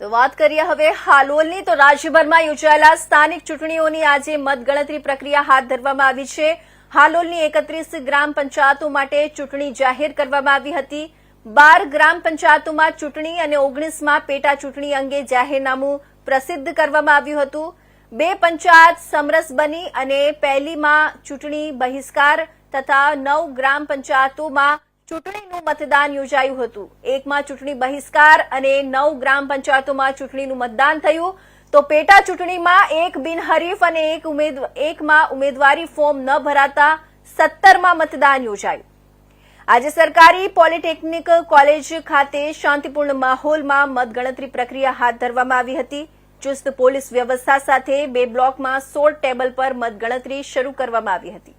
તો વાત કરીએ હવે હાલોલની. તો રાજ્યભરમાં યોજાયેલા સ્થાનિક ચૂંટણીઓની આજે મતગણતરી પ્રક્રિયા હાથ ધરવામાં આવી છે. હાલોલની એકત્રીસ ગ્રામ પંચાયતો માટે ચૂંટણી જાહેર કરવામાં આવી હતી. બાર ગ્રામ પંચાયતોમાં ચૂંટણી અને ઓગણીસમાં પેટા ચૂંટણી અંગે જાહેરનામું પ્રસિદ્ધ કરવામાં આવ્યું હતું. બે પંચાયત સમરસ બની અને પહેલીમાં ચૂંટણી બહિષ્કાર તથા નવ ગ્રામ પંચાયતોમાં ચૂંટણીનું મતદાન યોજાયું હતું. એકમાં ચૂંટણી બહિષ્કાર અને નવ ગ્રામ પંચાયતોમાં ચૂંટણીનું મતદાન થયું. તો પેટા ચૂંટણીમાં એક બિનહરીફ અને એક એકમાં ઉમેદવારી ફોર્મ ન ભરાતા સત્તરમાં મતદાન યોજાયું. આજે સરકારી પોલિટેકનિક કોલેજ ખાતે શાંતિપૂર્ણ માહોલમાં મતગણતરી પ્રક્રિયા હાથ ધરવામાં આવી હતી. ચુસ્ત પોલીસ વ્યવસ્થા સાથે બે બ્લોકમાં સોળ ટેબલ પર મતગણતરી શરૂ કરવામાં આવી હતી.